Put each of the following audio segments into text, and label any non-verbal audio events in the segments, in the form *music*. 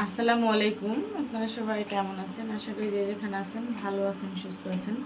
আসসালামু আলাইকুম। আপনারা সবাই কেমন আছেন? আশা করি যে যেখানে আছেন ভালো আছেন, সুস্থ আছেন।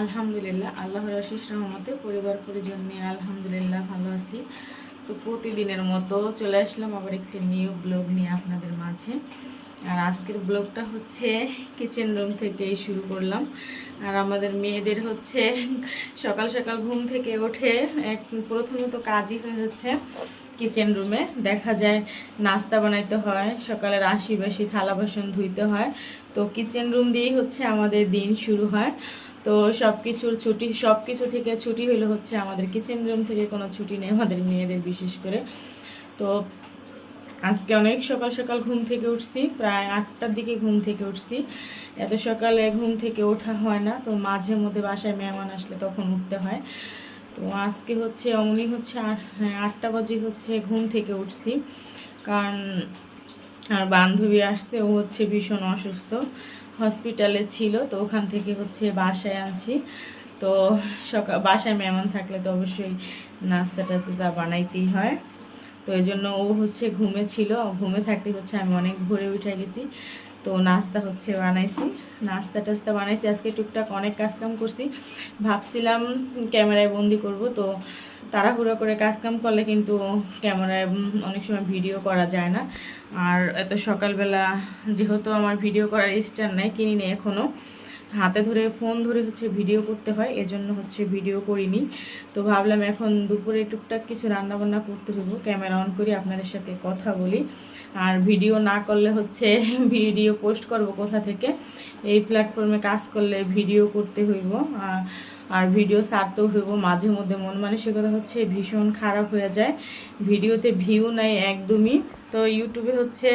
আলহামদুলিল্লাহ, আল্লাহর আশিস রহমতে পরিবার পরিজন নিয়ে আলহামদুলিল্লাহ ভালো আছি। তো প্রতিদিনের মতো চলে আসলাম আবার একটি নিউ ব্লগ নিয়ে আপনাদের মাঝে। আর আজকের ব্লগটা হচ্ছে কিচেন রুম থেকেই শুরু করলাম। আর আমাদের মেয়েদের হচ্ছে সকাল সকাল ঘুম থেকে ওঠে এক প্রথমত কাজই হয়ে হচ্ছে কিচেন রুমে দেখা যায় নাস্তা বানাইতে হয়, সকালের আশি বাসি থালা বাসন ধুইতে হয়। তো কিচেন রুম দিয়েই হচ্ছে আমাদের দিন শুরু হয়। তো সব কিছুর ছুটি সব কিছু থেকে ছুটি হলে হচ্ছে আমাদের কিচেন রুম থেকে কোনো ছুটি নেই আমাদের মেয়েদের বিশেষ করে। তো আজকে অনেক সকাল সকাল ঘুম থেকে উঠছি, প্রায় আটটার দিকে ঘুম থেকে উঠছি। এত সকালে ঘুম থেকে ওঠা হয় না, তো মাঝে মধ্যে বাসায় মেহমান আসলে তখন উঠতে হয়। তো আজকে হচ্ছে অমনি হচ্ছে হ্যাঁ আটটা বাজে হচ্ছে ঘুম থেকে উঠছি। কারণ আর বান্ধবী আসছে, ও হচ্ছে ভীষণ অসুস্থ, হসপিটালে ছিল, তো ওখান থেকে হচ্ছে বাসায় আনছি। তো সকাল বাসায় মেমন থাকলে তো অবশ্যই নাস্তা টাস্তা বানাইতেই হয়। তো এই জন্য ও হচ্ছে ঘুমে ছিল, ঘুমে থাকতে হচ্ছে আমি অনেক ভোরে উঠে গেছি, তো নাস্তা হচ্ছে বানাইছি। নাস্তা টাস্তা বানাইছি, আজকে টুকটাক অনেক কাজকাম করছি। ভাবছিলাম ক্যামেরায় বন্দি করব, তো তাড়াহুড়ো করে কাজকাম করলে কিন্তু ক্যামেরায় অনেক সময় ভিডিও করা যায় না। আর এত সকালবেলা যেহেতু আমার ভিডিও করার স্ট্যান্ড নাই কিনি নেই এখনও হাতে ধরে ফোন ধরে হচ্ছে ভিডিও করতে হয়, এজন্য হচ্ছে ভিডিও করিনি। তো ভাবলাম এখন দুপুরে টুকটাক কিছু রান্নাবান্না করতে হইব ক্যামেরা অন করি, আপনাদের সাথে কথা বলি। আর ভিডিও না করলে হচ্ছে *laughs* ভিডিও পোস্ট করব কোথা থেকে? এই প্ল্যাটফর্মে কাজ করলে ভিডিও করতে হইব, আর ভিডিও সারতেও হইব। মাঝে মধ্যে মন মানসিকতা হচ্ছে ভীষণ খারাপ হয়ে যায়। ভিডিওতে ভিউ নাই একদমই। তো ইউটিউবে হচ্ছে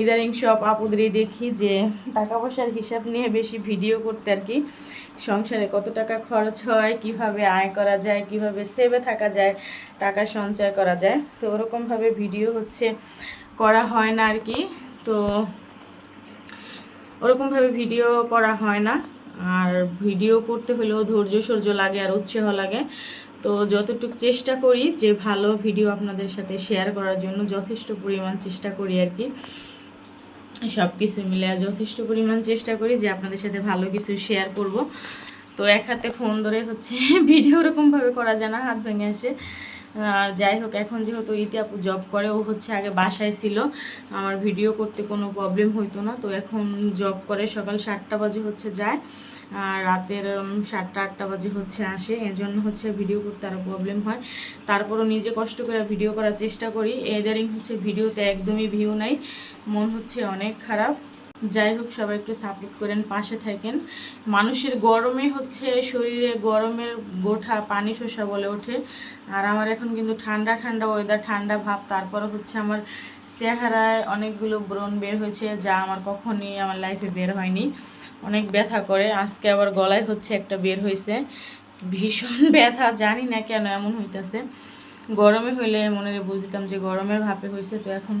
ইদারিং সব আপুদেরই দেখি যে টাকা পয়সার হিসাব নিয়ে বেশি ভিডিও করতে আর কি। সংসারে কত টাকা খরচ হয়, কীভাবে আয় করা যায়, কীভাবে সেভে থাকা যায়, টাকা সঞ্চয় করা যায়। তো ওরকমভাবে ভিডিও হচ্ছে করা হয় না আর কি। তো ওরকমভাবে ভিডিও করা হয় না। আর ভিডিও করতে হলেও ধৈর্য সহ্য লাগে আর উৎসাহ লাগে। তো যতটুকু চেষ্টা করি যে ভালো ভিডিও আপনাদের সাথে শেয়ার করার জন্য যথেষ্ট পরিমাণ চেষ্টা করি আর কি। সব কিছু মিলে যথেষ্ট পরিমাণ চেষ্টা করি যে আপনাদের সাথে ভালো কিছু শেয়ার করব। তো এক হাতে ফোন ধরে হচ্ছে *laughs* ভিডিও ওরকমভাবে করা যায় না, হাত ভেঙে আসে। আর যাই হোক, এখন যেহেতু ইতি আপু জব করে, ও হচ্ছে আগে বাসায় ছিল, আমার ভিডিও করতে কোনো প্রবলেম হইতো না। তো এখন জব করে সকাল সাতটা বাজে হচ্ছে যায়, আর রাতের সাতটা, আটটা বাজে হচ্ছে আসে। এর জন্য হচ্ছে ভিডিও করতে আরও প্রবলেম হয়। তারপরও নিজে কষ্ট করে ভিডিও করার চেষ্টা করি। এদারিং হচ্ছে ভিডিওতে একদমই ভিউ নাই, মন হচ্ছে অনেক খারাপ। যাই হোক, সবাই একটু সাপোর্ট করেন, পাশে থাকেন। মানুষের গরমে হচ্ছে শরীরে গরমের গোঠা, পানি শোষা বলে ওঠে। আর আমার এখন কিন্তু ঠান্ডা ঠান্ডা ওয়েদার ঠান্ডা ভাব। তারপরে হচ্ছে আমার চেহারায় অনেকগুলো ব্রণ বের হয়েছে যা আমার কখনই আমার লাইফে বের হয়নি। অনেক ব্যথা করে। আজকে আবার গলায় হচ্ছে একটা বের হয়েছে। ভীষণ *laughs* ব্যথা, জানি না কেন এমন হইতেছে। গরমে হইলে মনে বুঝতাম যে গরমের ভাপে হয়েছে তো এখন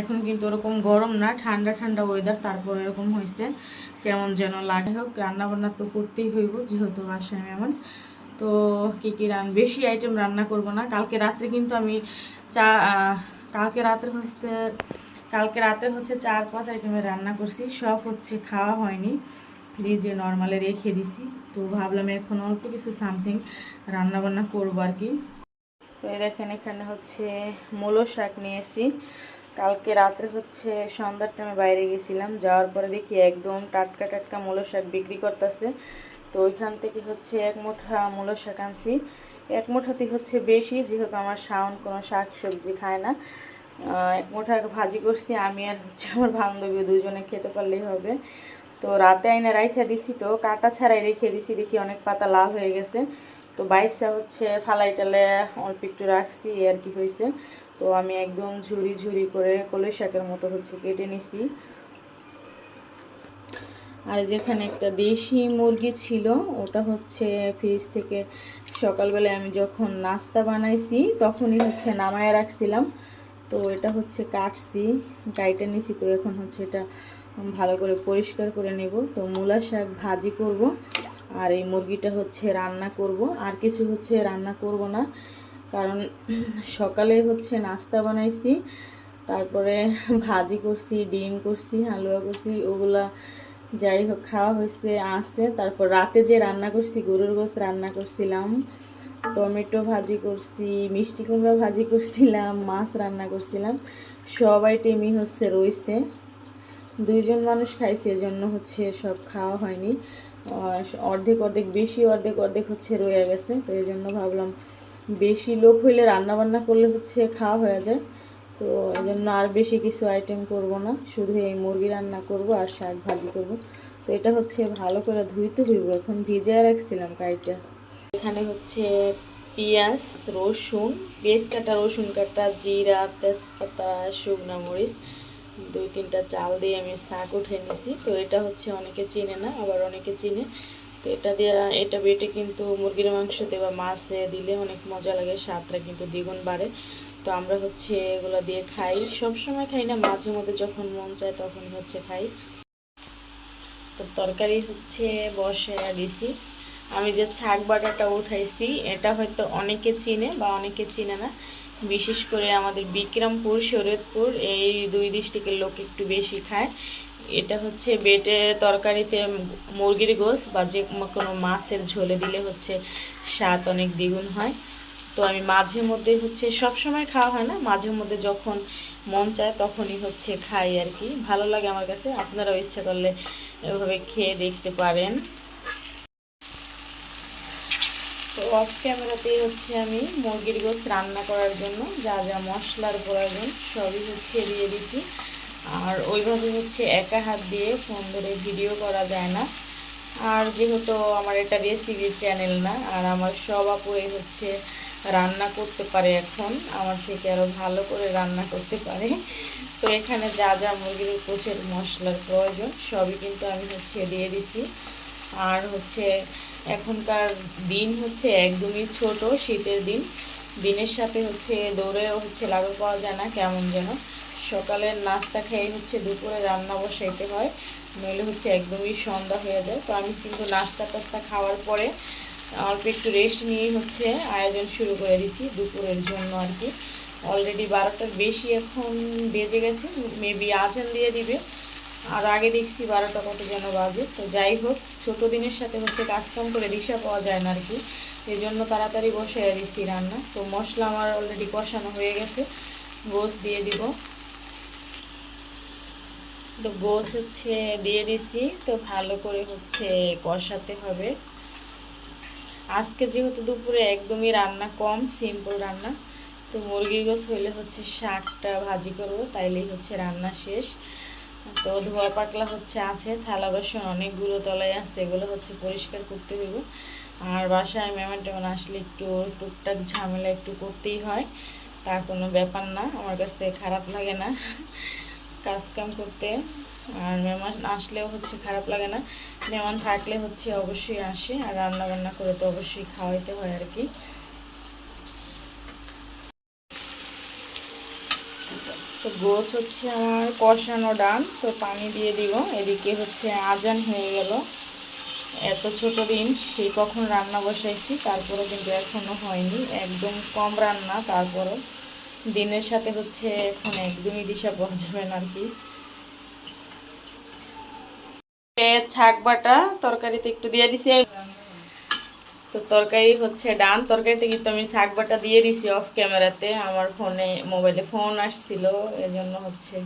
এখন কিন্তু ওরকম গরম না, ঠান্ডা ঠান্ডা ওয়েদার তারপর এরকম হয়েছে। কেমন যেন লাগে। হোক রান্না বান্না তো করতেই হইব, যেহেতু বাসায় এমন তো কী কী রান বেশি আইটেম রান্না করব না। কালকে রাত্রে কিন্তু আমি চা কালকে রাত্রে হচ্ছে, কালকে রাতে হচ্ছে চার, পাঁচ আইটেমের রান্না করছি। সব হচ্ছে খাওয়া হয়নি। ফ্রিজে নর্মালে রেখে দিছি। তো ভাবলাম এখন অল্প কিছু সামথিং রান্না বান্না করব আর কি। তো দেখেন, এখানে হচ্ছে মূলো শাক নিয়েছি। কালকে রাত্রে হচ্ছে সন্ধ্যার টাইমে বাইরে গেছিলাম। যাওয়ার পরে দেখি একদম টাটকা টাটকা মূলো শাক বিক্রি করতেছে। তো ওইখান থেকে হচ্ছে এক মুঠা মূলো শাক আনছি। এক মুঠাতে হচ্ছে বেশি, যেহেতু আমার শাওন কোনো শাক সবজি খায় না। এক মুঠা ভাজি করছি, আমি আর হচ্ছে আমার বান্ধবী দুজনে খেতে পারলেই হবে। তো রাতে আইনে রাইখা দিছি তো, কাটা ছাড়াই রেখে দিছি, দেখি অনেক পাতা লাল হয়ে গেছে। তো বাইসা হচ্ছে ফালাই টালে অল্প একটু রাখছি আর কি হয়েছে তো আমি একদম ঝুরি ঝুরি করে কলই শাকের মতো হচ্ছে কেটে নিছি। আর যেখানে একটা দেশি মুরগি ছিল, ওটা হচ্ছে ফ্রিজ থেকে সকালবেলায় আমি যখন নাস্তা বানাইছি, তখনই হচ্ছে নামায় রাখছিলাম। তো এটা হচ্ছে কাটছি, গাইটা নিছি, তো এখন হচ্ছে এটা ভালো করে পরিষ্কার করে নেব। তো মূলা শাক ভাজি করব, আর এই মুরগিটা হচ্ছে রান্না করব। আর কিছু হচ্ছে রান্না করব না। কারণ সকালে হচ্ছে নাস্তা বানাইছি, তারপরে ভাজি করছি, ডিম করছি, হালুয়া করছি, ওগুলা যাই হোক খাওয়া হয়েছে, আসছে। তারপর রাতে যে রান্না করছি, গরুর গোস রান্না করছিলাম। টমেটো ভাজি করছি, মিষ্টি কুমড়া ভাজি করছিলাম, মাছ রান্না করছিলাম। সব আইটেমই হচ্ছে রয়েছে। দুইজন মানুষ খাইছে, এজন্য হচ্ছে সব খাওয়া হয়নি। অর্ধেক অর্ধেক, বেশি অর্ধেক অর্ধেক হচ্ছে রয়ে গেছে, তো এই জন্য ভাবলাম বেশি লোক হইলে রান্না বান্না করলে হচ্ছে খাওয়া হয়ে যায়। তো এই জন্য আর বেশি কিছু আইটেম করব না। শুধু এই মুরগি রান্না করব আর শাক ভাজি করব। তো এটা হচ্ছে ভালো করে ধুইতে হইব। এখন ভিজিয়ে রাখছিলাম কাইটা এখানে হচ্ছে পেঁয়াজ, রসুন, পেঁয়াজ কাটা রসুন কাটা, জিরা, তেজপাতা, শুকনো মরিচ, দুই তিনটা চাল দিয়ে আমি শাক উঠে নিছি। তো এটা হচ্ছে অনেকে চিনে না, আবার অনেকে চিনে। তো এটা দিয়ে, এটা বেটে কিন্তু মুরগির মাংস দিয়ে বা মাছে দিলে অনেক মজা লাগে, স্বাদটা কিন্তু দ্বিগুণ বাড়ে। তো আমরা হচ্ছে এগুলো দিয়ে খাই। সব সময় খাই না, মাঝে মধ্যে যখন মন চায় তখন হচ্ছে খাই। তো তরকারি হচ্ছে বসে দিছি আমি যে ছাক বাটাটা উঠাইছি, এটা হয়তো অনেকে চিনে বা অনেকে চিনে না। বিশেষ করে আমাদের বিক্রমপুর, শরীয়তপুর, এই দুই ডিস্ট্রিক্টের লোক একটু বেশি খায়। এটা হচ্ছে বেটে তরকারিতে মুরগির গোস বা যে কোনো মাছের ঝোলে দিলে হচ্ছে স্বাদ অনেক দ্বিগুণ হয়। তো আমি মাঝে মধ্যে হচ্ছে সব সময় খাওয়া হয় না, মাঝে মধ্যে যখন মন চায় তখনই হচ্ছে খাই আর কি। ভালো লাগে আমার কাছে, আপনারাও ইচ্ছা করলে এভাবে খেয়ে দেখতে পারেন। তো অফ ক্যামেরাতেই হচ্ছে আমি মুরগির গোস রান্না করার জন্য যা যা মশলার প্রয়োজন সবই হচ্ছে দিয়ে দিচ্ছি। আর ওইভাবে হচ্ছে একা হাত দিয়ে ফোন ধরে ভিডিও করা যায় না। আর যেহেতু আমার এটা রেসিপি চ্যানেল না, আর আমার সব আপুই হচ্ছে রান্না করতে পারে এখন, আমার থেকে আরও ভালো করে রান্না করতে পারে। তো এখানে যা যা মুরগির কোচের মশলার প্রয়োজন, সবই কিন্তু আমি হচ্ছে দিয়ে দিছি। আর হচ্ছে এখনকার দিন হচ্ছে একদমই ছোট শীতের দিন। দিনের সাথে হচ্ছে দৌড়েও হচ্ছে লাগু পাওয়া যায় না, কেমন যেন। সকালের নাস্তা খেয়ে হচ্ছে দুপুরে রান্না বসাইতে হয়। নইলে হচ্ছে একদমই সন্ধ্যা হয়ে যায়। তো আমি কিন্তু নাস্তা টাস্তা খাওয়ার পরে অল্প একটু রেস্ট নিয়েই হচ্ছে আয়োজন শুরু করে দিছি দুপুরের জন্য আর কি। অলরেডি বারোটার বেশি এখন বেজে গেছে মেবি আজান দিয়ে দিবে। আর আগে দেখছি বারোটা কত যেন বাজে। তো যাই হোক, ছোটো দিনের সাথে হচ্ছে কাজকাম করে দিশা পাওয়া যায় না আর কি। এই জন্য তাড়াতাড়ি বসে দিচ্ছি রান্না। তো মশলা আমার অলরেডি কষানো হয়ে গেছে। গোস দিয়ে দিব। তো গোছ হচ্ছে, দিয়ে দিছি। তো ভালো করে হচ্ছে কষাতে হবে। আজকে যেহেতু দুপুরে একদমই রান্না কম সিম্পল রান্না, তো মুরগির গোছ হইলে হচ্ছে শাকটা ভাজি করব, তাইলেই হচ্ছে রান্না শেষ। তো ধোয়া পাকলা হচ্ছে আছে, থালা বাসন অনেকগুলো তলায় আছে, এগুলো হচ্ছে পরিষ্কার করতে হইব। আর বাসায় মেহমান টেমন আসলে একটু টুকটাক ঝামেলা একটু করতেই হয় তার কোনো ব্যাপার না, আমার কাছে খারাপ লাগে না। কাজ কাম করতে। আর মেহমান আসলেও হচ্ছে খারাপ লাগে না। মেহমান থাকলে হচ্ছে অবশ্যই আসে আর রান্না বান্না করে তো অবশ্যই খাওয়াইতে হয় আর কি। তো গোছ হচ্ছে আমার কষানো ডান তো পানি দিয়ে দিব। এদিকে হচ্ছে আজান হয়ে গেল। এত ছোট দিন সেই কখন রান্না বসাইছি তারপরে কিন্তু এখনও হয়নি। একদম কম রান্না, তারপরও। দিনের সাথে হচ্ছে এখন একদমই দিশা পাওয়া যাবে না আর কি। ছাক বাটা তরকারিতে একটু দিয়ে দিছি। তো তরকারি হচ্ছে ডান, তরকারিতে কিন্তু আমি শাক বাটা দিয়ে দিছি অফ ক্যামেরাতে আমার ফোনে মোবাইলে ফোন আসছিল, এজন্য হচ্ছে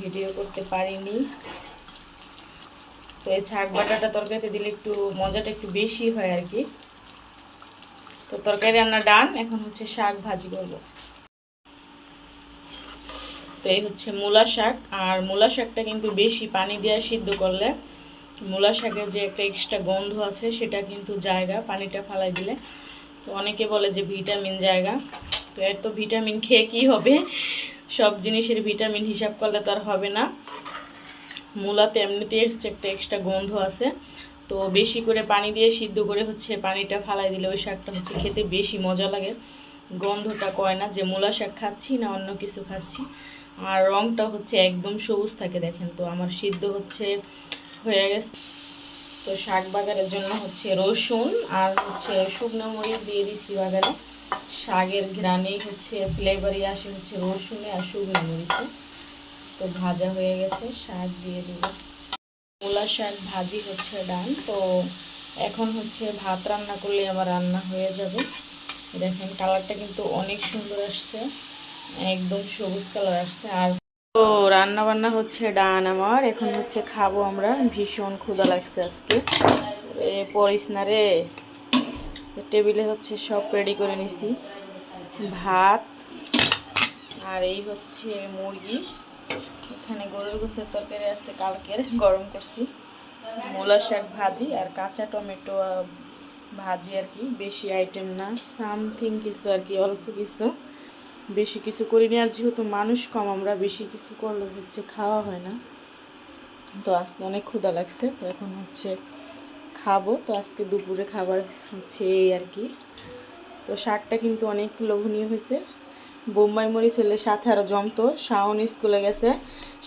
ভিডিও করতে পারিনি। তো এই শাক বাটাটা তরকারিতে দিলে একটু মজাটা একটু বেশি হয় আর কি। তো তরকারি রান্না ডান, এখন হচ্ছে শাক ভাজি করব। তো এই হচ্ছে মূলা শাক। আর মূলা শাকটা কিন্তু বেশি পানি দেওয়া সিদ্ধ করলে মূলা শাকের যে একটা এক্সট্রা গন্ধ আছে, সেটা কিন্তু জায়গা, পানিটা ফালাই দিলে। তো অনেকে বলে যে ভিটামিন জায়গা। তো এর তো ভিটামিন খেয়ে কী হবে? সব জিনিসের ভিটামিন হিসাব করলে তো আর হবে না। মূলাতে এমনিতেই একটা এক্সট্রা গন্ধ আছে। তো বেশি করে পানি দিয়ে সিদ্ধ করে হচ্ছে পানিটা ফালাই দিলে ওই শাকটা হচ্ছে খেতে বেশি মজা লাগে। গন্ধটা কয় না যে মূলা শাক খাচ্ছি না অন্য কিছু খাচ্ছি। আর রংটা হচ্ছে একদম সবুজ থাকে, দেখেন তো, আমার সিদ্ধ হচ্ছে, হয়ে গেছে। তো শাক বাগারের জন্য হচ্ছে রসুন আর হচ্ছে শুকনো মরিচ দিয়ে দিচ্ছি বাগারে শাকের গ্রানেই হচ্ছে ফ্লেভারই আসে হচ্ছে রসুনে আর শুকনো মরিচে। তো ভাজা হয়ে গেছে, শাক দিয়ে দিব। মূলা শাক ভাজি হচ্ছে ডান। তো এখন হচ্ছে ভাত রান্না করলে আবার রান্না হয়ে যাবে। দেখেন কালারটা কিন্তু অনেক সুন্দর আসছে। একদম সবুজ কালার আসছে। আর তো রান্না বান্না হচ্ছে ডান আমার। এখন হচ্ছে খাব আমরা। ভীষণ ক্ষুধা লাগছে আজকে। পরিস না রে। টেবিলে হচ্ছে সব রেডি করে নিছি। ভাত আর এই হচ্ছে মুরগি। এখানে গরুর গোছের তরকারি আছে কালকের, গরম করছি। মূলা শাক ভাজি আর কাঁচা টমেটো ভাজি আর কি। বেশি আইটেম না। সামথিং কিছু আর কি, অল্প কিছু। বেশি কিছু করিনি আর যেহেতু মানুষ কম আমরা বেশি কিছু করলে হচ্ছে খাওয়া হয় না। তো আজকে অনেক ক্ষুধা লাগছে তো এখন হচ্ছে খাব। তো আজকে দুপুরে খাবার হচ্ছে এই আর কি। তো শাকটা কিন্তু অনেক লোভনীয় হয়েছে। বোম্বাই মরিচ হলে সাথে আরও জমতো। শাওন স্কুলে গেছে।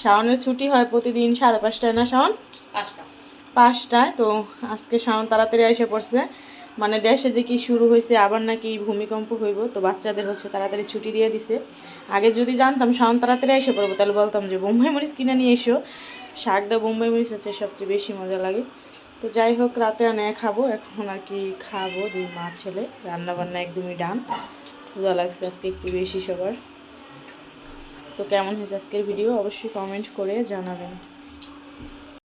শাওনের ছুটি হয় প্রতিদিন সাড়ে পাঁচটায় না শাওন? পাঁচটায়। তো আজকে শাওন তাড়াতাড়ি এসে পড়ছে। মানে দেশে যে কি শুরু হয়েছে, আবার নাকি ভূমিকম্প হইব, তো বাচ্চাদের হচ্ছে তাড়াতাড়ি ছুটি দিয়ে দিছে। আগে যদি জানতাম শাওন তাড়াতাড়ি এসে পড়ব, তাহলে বলতাম যে, বোম্বাই মরিচ কিনে নিয়ে এসো। শাক দা বোম্বাই মরিচ আছে, সবচেয়ে বেশি মজা লাগে। তো যাই হোক, রাতে আনে খাব, এখন আর কি খাব, দুই মা ছেলে রান্না বান্না একদমই ডান। ক্ষুধা লাগছে আজকে একটু বেশি সবার। তো কেমন হয়েছে আজকের ভিডিও, অবশ্যই কমেন্ট করে জানাবেন।